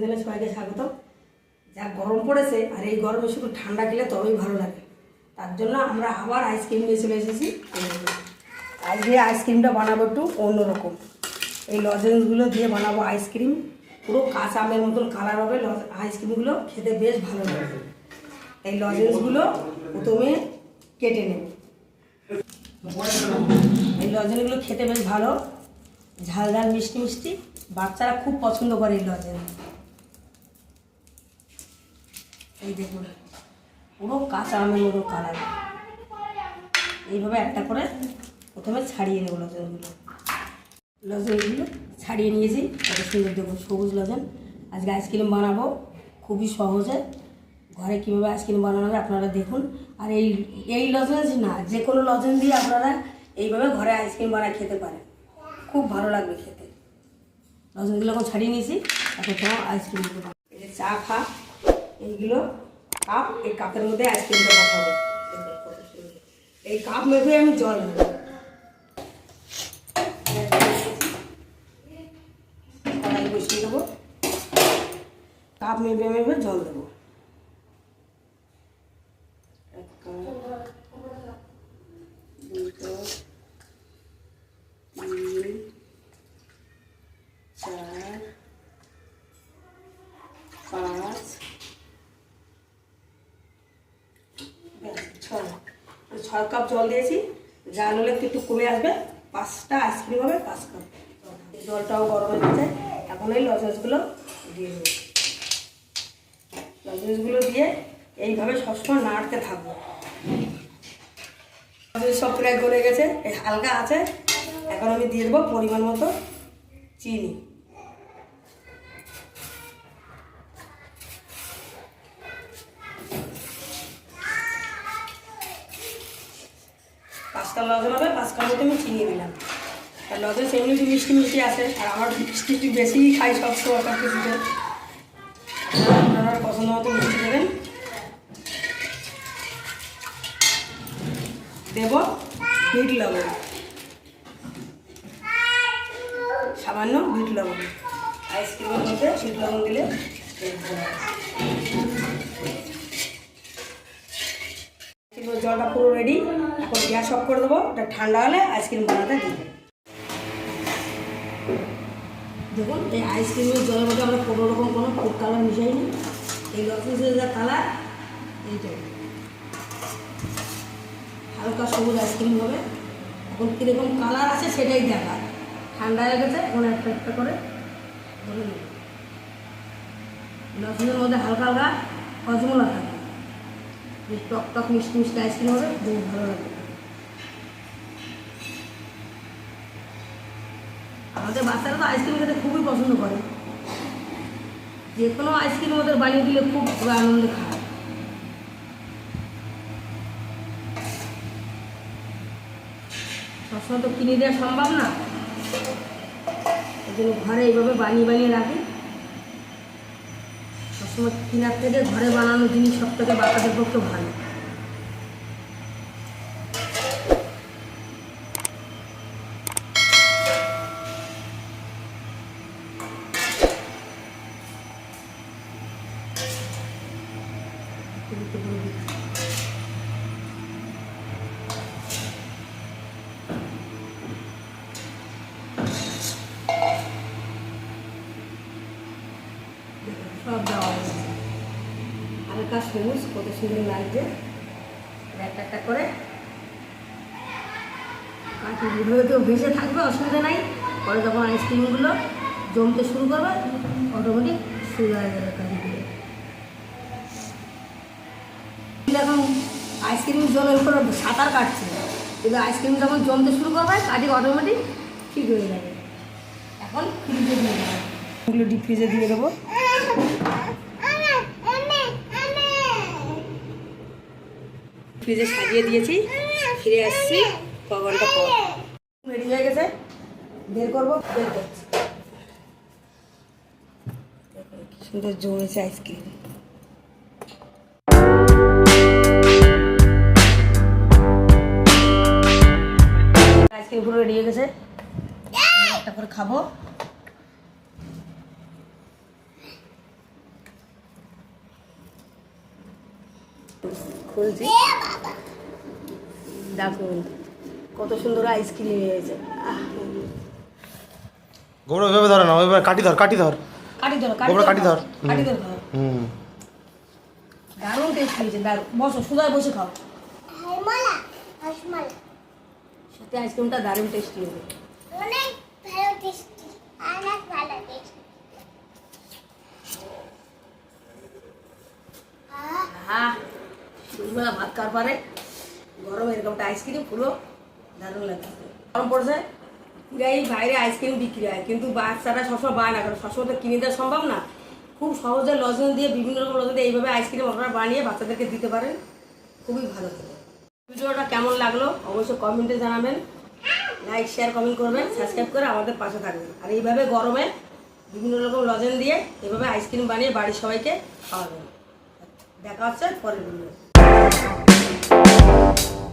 চ্যানেলে সবাইকে স্বাগত যা গরম পড়েছে আর এই গরমে শুধু ঠান্ডা খেলে তবেই ভালো লাগে। তার জন্য আমরা আবার আইসক্রিম নিয়ে চলে এসেছি। আজকে আইসক্রিমটা বানাবো একটু অন্যরকম। এই লজেন্সগুলো দিয়ে বানাবো আইসক্রিম পুরো কাঁচা আমের মতন কালার হবে আইসক্রিমগুলো খেতে বেশ ভালো লাগবে এই লজেন্সগুলো প্রথমে কেটে নেব। এই লজেন্সগুলো খেতে বেশ ভালো। ঝাল ঝাল মিষ্টি মিষ্টি। বাচ্চারা খুব পছন্দ করে এই লজেন্স এই দেখুন, পুরো কাঁচা আমের মতো কালার এইভাবে একটা করে প্রথমে ছাড়িয়ে নেব লজেন্সগুলো লজেন্সগুলো ছাড়িয়ে নিয়েছি, কত সুন্দর দেখুন, সবুজ লজেন। আজকে আইসক্রিম বানাবো, খুবই সহজে। ঘরে কীভাবে আইসক্রিম বানানো হবে আপনারা দেখুন। আর এই এই লজেন্স না, যে কোনো লজেন্স দিয়ে আপনারা এইভাবে ঘরে আইসক্রিম বানায় খেতে পারেন। খুব ভালো লাগবে খেতে। লজেন্সগুলো এখন ছাড়িয়ে নিয়েছি এখন তো আইসক্রিমগুলো বানাবো। এই যে চা খা। এইগুলো কাপ এই কাপের মধ্যে আইসক্রিমটা বসাবো। এই কাপ মেপে আমি জল নেব। কড়াই বসিয়ে দেবো। কাপ মেপে মেপে জল দেবো। এক কাপ, কাপ, তিন, চার, পাঁচ, ব্যাস, ছয় এই ছয় কাপ জল দিয়েছি। জাল হলে একটু কমে আসবে। পাঁচটা আইসক্রিম হবে, পাঁচ কাপ জলটাও গরম হয়ে গেছে। এখন এই লজেন্সগুলো দিয়ে দেবো। লজেন্সগুলো দিয়ে এইভাবে সবসময় নাড়তে থাকব। সব প্রায় গলে গেছে হালকা আছে। এখন আমি দিয়ে দেবো পরিমাণ মতো চিনি। পাঁচটা লজেন হবে, পাঁচটার মধ্যে আমি চিনি দিলাম। আর লজেন এমনি একটু মিষ্টি মিষ্টি আছে, আর আমার মিষ্টি একটু বেশিই খাই সব সময় সব কিছুতে। আপনারা পছন্দ মতো মিষ্টি দেবেন। দেব বিট লবণ। সামান্য বিট লবণ। আইসক্রিমের মধ্যে বিট লবণ দিলে বেশ ভালো হয়। আইসক্রিমের জলটা পুরো রেডি এখন গ্যাস অফ করে দেবো। এটা ঠান্ডা হলে আইসক্রিম বানাতে দিব দেখুন, এই আইসক্রিমের জলের মধ্যে আমরা কোনো রকম কোনো ফুড কালার মিশাইনি এই লজেন্সের যা কালার এইটাই হালকা সবুজ আইসক্রিম হবে। এখন কীরকম কালার আছে সেটাই দেখা। ঠান্ডা হয়ে গেছে, এখন একটা একটা করে ধরে নিই। লজেন্সের মধ্যে হালকা হালকা হজমলা থাকে। টক টক মিষ্টি মিষ্টি আইসক্রিম হবে, বেশ ভালো লাগবে। আমাদের বাচ্চারা তো আইসক্রিম খেতে খুবই পছন্দ করে। যে কোনো আইসক্রিম ওদের বানিয়ে দিলে খুব আনন্দে খায়। সবসময় তো কিনে দেওয়া সম্ভব না। ওই জন্য ঘরে এইভাবে বানিয়ে বানিয়ে রাখি। সবসময় কিনার থেকে ঘরে বানানো জিনিস সব থেকে বাচ্চাদের পক্ষে ভালো সব দেওয়া হয়েছে হালকা সবুজ কত সুন্দর লাগছে। একটা একটা করে। এভাবে কেউ ভেসে থাকবে, অসুবিধা নাই। পরে যখন আইসক্রিমগুলো জমতে শুরু করবে অটোমেটিক শুরু হয়ে যাবে কাঠিগুলো এখন আইসক্রিম জলের উপরে সাঁতার কাটছে। কিন্তু আইসক্রিম যখন জমতে শুরু করবে কাঠি অটোমেটিক ঠিক হয়ে যাবে। এখন ফ্রিজে দিয়ে দেবো। ডিপ ফ্রিজে দিয়ে দেবো। ফ্রিজে সাজিয়ে দিয়েছি। ফিরে আসছি ক ঘণ্টা পর। রেডি হয়ে গেছে? বের করব? বের করছি। সুন্দর জমেছে আইসক্রিম। আইসক্রিমগুলো রেডি হয়ে গেছে। একটা করে খাব। Thank you. খুলছি। দেখুন কত সুন্দর আইসক্রিম হয়েছে আহ, গোবরা ওইভাবে ধরে না ওইভাবে কাটি ধর কাটি ধর। কাটি ধর গোবরা কাটি ধর। কাটি ধরো। হুম দারুণ টেস্ট হয়েছে দারুণ। বসো সুদায় বসে খাও। হরমালা হরমালা সত্যি আইসক্রিমটা দারুণ টেস্টি হবে অনেক ভালো টেস্টি অনেক ভালো টেস্টি হ্যাঁ দুবেলা ভাত খাওয়ার পরে গরম এরকম আইসক্রিম পুরো দারুণ লাগে গরম পড়ছে? প্রায় বাইরে আইসক্রিম বিক্রি হয়, কিন্তু বাচ্চারা সবসময় বায় না, কারণ সবসময় তো কিনে দেওয়া সম্ভব না। খুব সহজে লজেন দিয়ে, বিভিন্ন রকম লজেন দিয়ে এইভাবে আইসক্রিম আপনারা বানিয়ে বাচ্চাদেরকে দিতে পারেন। খুবই ভালো থাকে ভিডিওটা কেমন লাগল অবশ্যই কমেন্টে জানাবেন। লাইক শেয়ার কমেন্ট করবেন সাবস্ক্রাইব করে আমাদের পাশে থাকবেন। আর এইভাবে গরমে বিভিন্ন রকম লজেন দিয়ে এভাবে আইসক্রিম বানিয়ে বাড়ির সবাইকে খাওয়াবেন। দেখা হচ্ছে পরের ভিডিও Thank you.